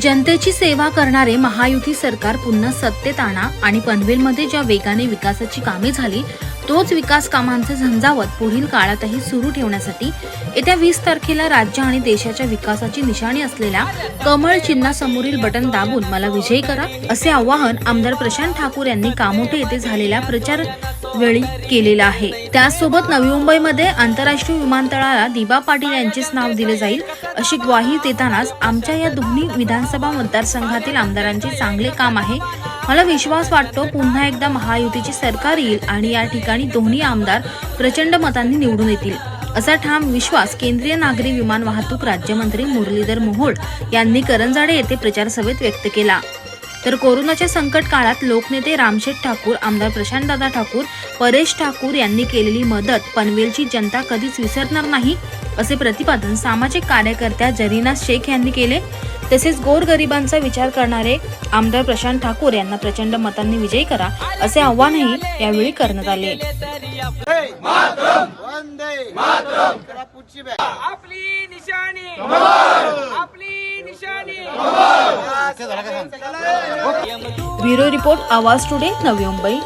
जनतेची सेवा करणारे महायुती सरकार पुन्हा सत्तेत आणा आणि पनवेलमध्ये ज्या वेगाने विकासाची कामे झाली तोच विकास कामांचे झंझावत पुढील काळातही सुरू ठेवण्यासाठी येत्या वीस तारखेला राज्य आणि देशाच्या विकासाची निशाणी असलेल्या कमळ चिन्हासमोरील बटन दाबून मला विजयी करा असे आवाहन आमदार प्रशांत ठाकूर यांनी कामोठे येथे झालेल्या प्रचार वेळी केलेला आहे. त्याचसोबत नवी मुंबईमध्ये आंतरराष्ट्रीय विमानतळाला दिबा पाटील यांचेच नाव दिले जाईल अशी ग्वाही देतानाच आमच्या या दोन्ही विधानसभा मतदारसंघातील आमदारांचे चांगले काम आहे मला विश्वास वाटतो पुन्हा एकदा महायुतीचे सरकार येईल आणि या ठिकाणी दोन्ही आमदार प्रचंड मतांनी निवडून येतील असा ठाम विश्वास केंद्रीय नागरी विमान वाहतूक राज्यमंत्री मुरलीधर मोहोळ यांनी करंजाडे येथे प्रचार सभेत व्यक्त केला. तर कोरोनाच्या संकट काळात लोकनेते रामशेठ ठाकूर आमदार प्रशांतदादा ठाकूर परेश ठाकूर यांनी केलेली मदत पनवेलची जनता कधीच विसरणार नाही असे प्रतिपादन सामाजिक कार्यकर्त्या जरीना शेख यांनी केले. तसेच गोरगरिबांचा विचार करणारे आमदार प्रशांत ठाकूर यांना प्रचंड मतांनी विजयी करा असे आव्हानही यावेळी करण्यात आले. आपली निशाणी! आपली निशाणी! ब्युरो रिपोर्ट आवाज टुडे नवी मुंबई.